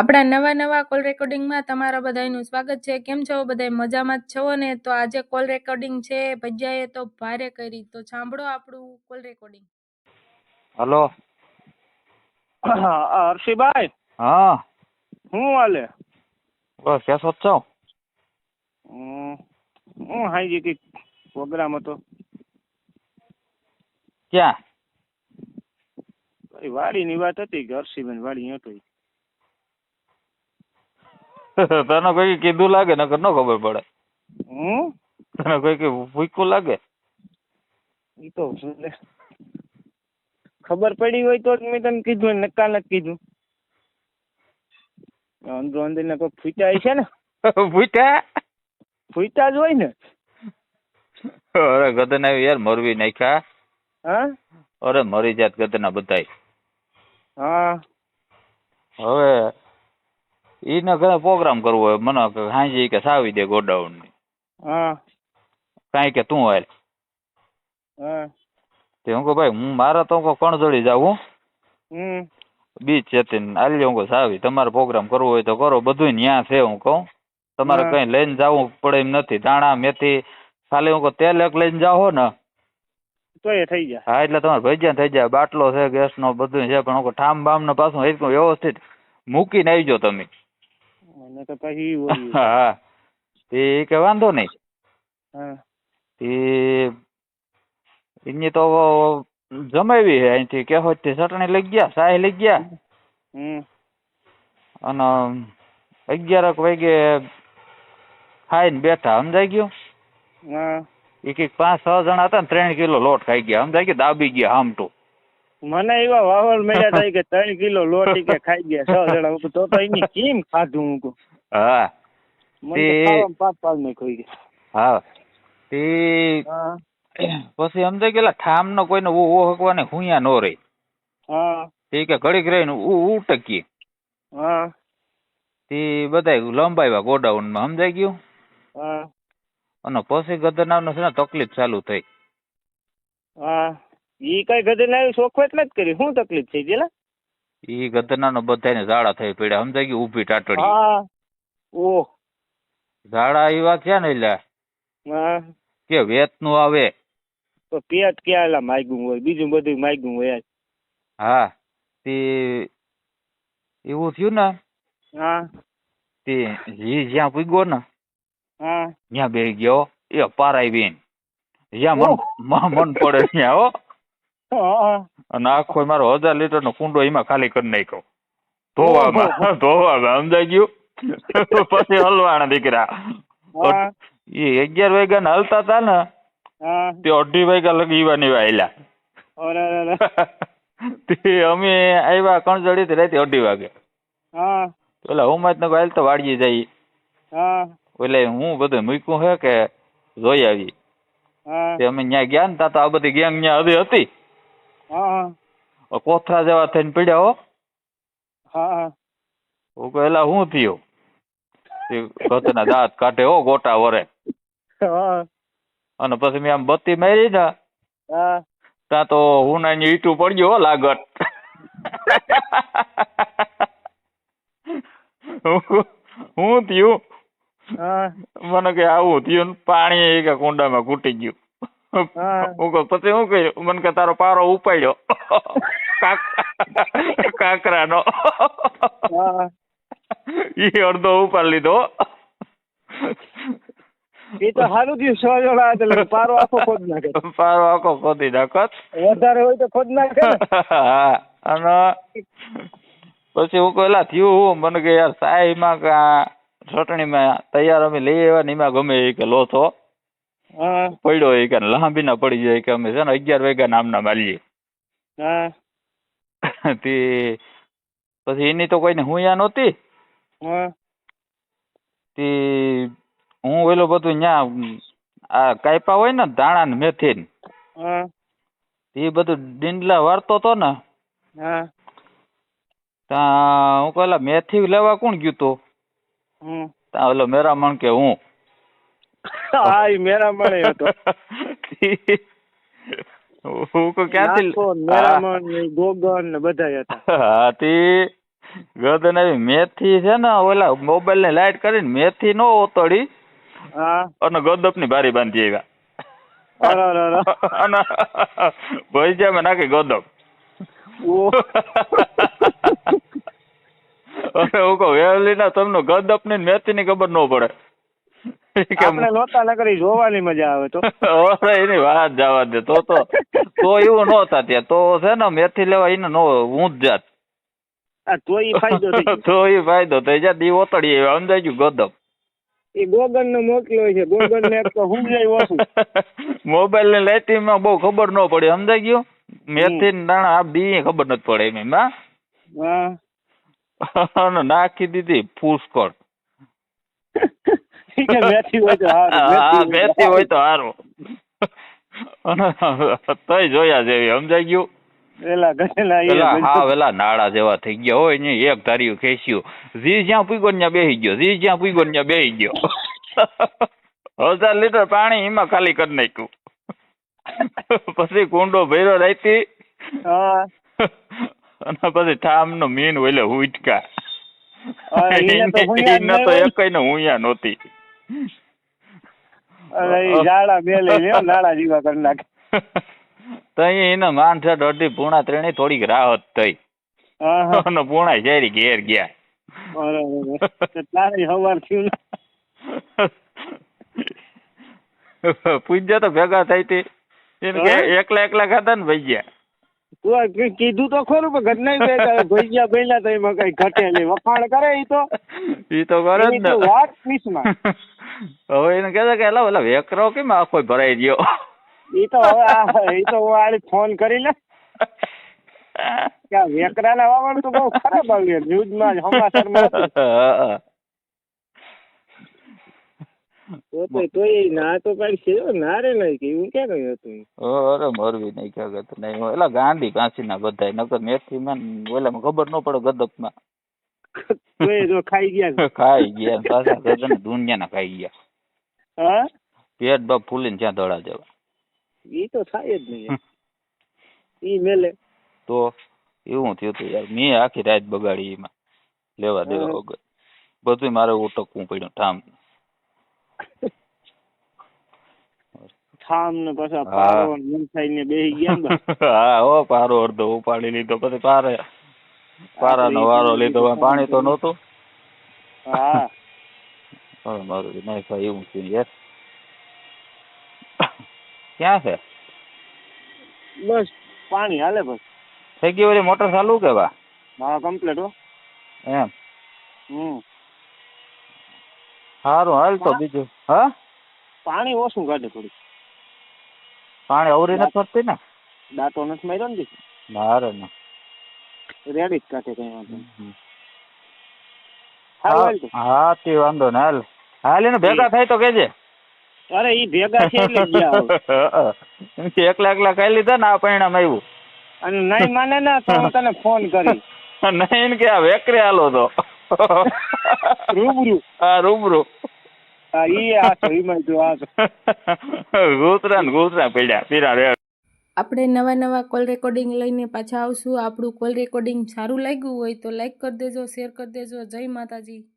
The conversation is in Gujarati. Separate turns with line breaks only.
આપણા નવા નવા કોલ રેકોર્ડિંગમાં તમારા બધાનું સ્વાગત છે. કેમ છો? બધા મજામાં જ છો? ને તો આજે કોલ રેકોર્ડિંગ છે. ભજીયાએ તો ભારે કરી. તો સાંભળો આપણું કોલ રેકોર્ડિંગ.
હલો.
હર્ષિભાઈ.
હા.
શું હાલે?
બસ છો
હમ, હું હાઈજી કંઈક પ્રોગ્રામ હતો.
ક્યાં?
કઈ વાડીની વાત હતી કે હર્ષિભાઈ વાડી હતો.
તને કોઈ કીધું લાગે નકર ન ખબર પડે. તને કોઈ કે ભૂખ્યું લાગે?
ઈ તો ખબર પડી હોય તો જ મેં તને કીધું ને કાલે જ કીધું. અંદરો અંદર ને કોઈ ફૂટા છે ને?
ફૂટા
ફૂટા જ હોય ને?
અરે ગધના યાર મરવી નાખ્યા.
હા?
અરે મરી જાત ગદના બધાય.
હા.
હવે ઈને ઘરે પ્રોગ્રામ કરવો હોય. મને કે હાંજી કે સાવી દે ગોડાઉનની
હા.
કાંઈ કે તું હાલ.
હા.
તે હું કહું ભાઈ હું મારા તો હું કણજોડી જાઉં
હમ.
બીચ ચેતીન આલી હું સાવી તમારે પ્રોગ્રામ કરવો હોય તો કરો. બધું ન્યા છે હું કહું. તમારે કઈ લઈને જવું પડે એમ નથી. દાણા મેથી ખાલી હું કહું તેલ એક લઈને જાઓ ને.
તો એ થઈ જાય
હા એટલે તમારે ભજીયા થઈ જાય. બાટલો છે ગેસ નો બધું છે પણ હું ઠામ બામ ને પાછું વ્યવસ્થિત મૂકીને આવી આવજો તમે.
અને તો કહી હોય.
હા એ કે વાંધો નહીં.
હા.
એ એની તો જમાવી હે અહીંથી કેહોજથી ચટણી લઈ ગયા સાય લઈ ગયા.
હમ.
અને અગિયારક વાગે ખાઈને બેઠા સમજાઈ ગયું?
હા.
એક કંઈક પાંચ છ જણા હતા ને ત્રણ કિલો લોટ ખાઈ ગયા સમજાઈ ગયા? દાબી ગયા હામટું.
મને એવા વાવલ મળ્યા થાય કે ત્રણ કિલો લોટી કે ખાઈ ગયા છ જણા. હું તો તો એની કેમ ખાધું? હું કહું.
હા.
મને પાપ પાપ ને ખોઈ ગયા.
હા. તે પછી સમજાય ગયેલા ઠામ નો કોઈને ઓ હકવાને હુંયા નો રહી.
હા.
તે કે ઘડીક રહીને ઉ ઉટકી
હા.
તે બધાય લંબાવ્યા ગોડાઉનમાં સમજાઈ ગયું?
હા.
અને પછી ગદરનાવનો છે ને તકલીફ ચાલુ થઈ.
હા. ઈ કઈ ગધે લાવી એટલે જ કરી. શું તકલીફ થઈ ગયેલા
ઈ ગદરનાવનો બધાને ઝાડા થઈ પડ્યા. સમજાય ગયું? ઊભી ટાટડી.
હા. ઓહ.
ઝાડા એવા છે ને એટલે
હા.
કે વેતનું આવે.
તો પેટ ક્યાં માગ્યું હોય? બીજું બધું માગ્યું હોય
હા. તે એવું થયું ને?
હા.
તે જી જ્યાં પૂગ્યો ને
હા.
ત્યાં બે ગયો. એ પારાઈ બેન જ્યાં મન મન પડે ત્યાં હા. અને આખો મારો હજાર લીટર નો કુંડો એમાં ખાલી કરી નાખ્યો. ધોવામાં ધોવામાં સમજાઈ ગયું? પછી હલવાના દીકરા. એ અગિયાર વાગ્યા ને હલતા હતા ને તે અઢી વાગ્યા લગી ઈવા ને ઈવા આયલા.
અરે અરે અરે.
તે અમે આવ્યા કણજડી થી રાતે અઢી વાગે. ઓલા હુમત ને હાલ તો વાળીએ જઈ.
હા.
એટલે હું બધું મૂક્યું હે કે જોઈ આવી. તે અમે ત્યાં ગયા ને તા તો આ બધી ગેંગ ત્યાં હજી હતી.
હા
કોથરા જેવા થઈને પડ્યા હો.
હા
હું. કહું એલા શું થયું? તે દાંત કાઢે હો ગોટા વરે. અને પછી મેં આમ બત્તી મારી ને ત્યાં તો હું ના ઈટું પડ્યું હો લાગત. હું- થયું? મને કે આવું થયું પાણી કે કુંડામાં ઘૂટી ગયું.
હા.
પછી શું કર્યું? મને કે તારો પારો ઉપાડ્યો. કાક- કાકરાનો. ઈ અડધો ઉપાડ લીધો.
એ તો સારું થયું સો જણા એટલે પારો આખો ખોદ નાખે.
પારો આખો ખોદી નાખત
વધારે હોય તો ખોદ નાખે
હા અને પછી હું કહેલા થયું હું? મને કે યાર સાહીમાં કે ચટણીમાં તૈયાર અમે લઈ આવ્યા ને એમાં ગમે એ કે લો
હા
પડ્યો એ કે લાંબી ના પડી જાય કે અમે છે ને અગિયાર વાગ્યા નામના માલીએ.
હા.
તે પછી એની તો કોઈને હુંયા નહોતી.
હા.
તે હું ઓલો બધું ન્યા આ કાયપા હોય ને ધાણા ને મેથી ને એ બધું ડીંડલા વારતો તો ને.
હા.
ત્યાં હું કહેલા મેથી લેવા કોણ ગયું તું? ત્યાં ઓલો મેરામણ કે હું.
હા એ હતો.
ક્યાંથી
મેરામણ ગોગન ને બધા હતા.
હા તે ગદન આવી મેથી છે ને ઓલા મોબાઈલ ને લાઈટ કરીને મેથી નો ઓતડી
હા.
અને ગદપની બારી બાંધી આવ્યા
અરે
નાખી અરે હું કહું વેવલી ના તમને ગદપની મેથી ની ખબર ન પડે.
આપણે નહોતા ન જોવાની મજા આવે તો.
એની વાત જવા દે તો તો. તો એવું ન ત્યાં. તો છે ને મેથી લેવા એને નો હું જ જાત
તો ઈ ફાયદો
તો એ ફાયદો થઈ જાય. દી ઓતડી આવ્યા સમજાઈ ગયું ગદપ
એ ગોગન નો મોકલ્યો છે. ગોગન ને તો હું સમજાય ઓછું
મોબાઈલની લાઇટિંગમાં બહુ ખબર ન પડી સમજાઈ ગયું? મેથી ને દાણા આ દી ખબર નથી પડે એમ હા? નાખી દીધી ફૂસકોટ
ઈ કે મેથી હોય તો હારું,
હા
મેથી
હોય તો સારું તોય જોયા જેવી સમજાઈ ગયું.
પેલા ગયેલા ઈ
હા પેલા નાળા જેવા થઈ ગયા હોય ને એક ધાર્યું ખેંચ્યું. જી જ્યાં પૂગ્યો ત્યાં બેસી ગયો જી જ્યાં પૂગ્યો ત્યાં બેસી ગયો. હજાર લીટર પાણી એમાં ખાલી કરી નાખ્યું. પછી કુંડો ભર્યો
રાતી
અને પછી ઠામ નો મીન ઓલે
હુંયા
એને તો એકઈ ને હુંયા નહોતી.
અરે ઈ ઝાડા બે લઈ લ્યો નાળા જેવા કરી નાખે.
તઈ એને માનસા અઢી પૂણા ત્રણેય થોડીક રાહત થઈ. અને પૂણા શેરી ઘેર ગયા.
અરે અરે. તો તારે હવાર થયું
પૂજ્યા તો ભેગા થઈ હતી. એને કે એકલા એકલા ખાતા ને
તું કઈ કીધું તો ખરું પણ ઘરના બે ભૈયા બન્યા તો એમાં કઈ ઘટે નહીં. વખાણ કરે ઈ તો.
ઈ તો કરે જ ને.
વાત પીસમાં
હવે એને કહેતા કે એલા ઓલા વેકરો કેમ આખો ભરાઈ ગયો
એ તો એ તો હું આને ફોન કરી લે કે આ વેકરાના તો બહુ ખરાબ આવ્યું ન્યૂઝમાં.
હા.
તો તો તોય ના તો પાડી ના રે નહીં કે એવું ક્યાં કહ્યું હતું
અરે મરવી નહીં ક્યાં ગત નહીં એલા ગાંધી કાંસી ના બધા નકર મેથી માં ને ઓલામાં ખબર ન પડે ગદકમાં
તોય જો ખાઈ ગયા ને.
ખાઈ ગયા પાછા ગગન દુનિયાના ખાઈ ગયા
હા
પેટ બાપ ફૂલીને ત્યાં દડા જવા
ઈ તો થાય જ નહીં ઈ મેલે
તો એવું થયું હતું યાર મેં આખી રાત બગાડી એમાં લેવા દેવા. વગર બધું મારે ઉટકવું પડ્યું ઠામ
થામ ને પાછા. પારો ને થઈને બેહી ગયા
હા હો પારો અડધો ઉપાડી લીધો પછી પારે પારાનો વારો લીધો પાણી તો નહોતું.
હા.
મારું નહીં ભાઈ એવું થયું યાર. ક્યાં છે?
બસ પાણી હાલે બસ.
થઈ ગયું ઓલી મોટર ચાલુ કે વા
હા કમ્પ્લીટ હો.
એમ.
હમ.
સારું હાલ તો બીજું. હા?
પાણી ઓછું કાઢે થોડું
પાણી અવરી નથી ફરતી ને?
દાંતો નથી માર્યો ને.
મારે ને.
રેડી જ કાઢે કઈ વાંધો નહીં.
હા તે વાંધો ને હાલ. હાલ એને ભેગા થાય તો કેજે
અરે ઈ ભેગા છે એટલે ગયા
એકલા એકલા ખાઈ લીધા ને આ પરિણામ આવ્યું
અને નહીં માને ને તો હું તને ફોન કરી
નહીં કે આ વેકરે આલો તો.
રૂબરૂ.
હા રૂબરૂ.
હા ઈ આ તો માં જો આ.
ગોતરા ને ગોતરા પડ્યા પીરા રે
આપણે નવા નવા કોલ રેકોર્ડિંગ લઈને પાછા આવશું. આપણું કોલ રેકોર્ડિંગ સારું લાગ્યું હોય તો લાઈક કરી દેજો, શેર કરી દેજો. જય માતાજી.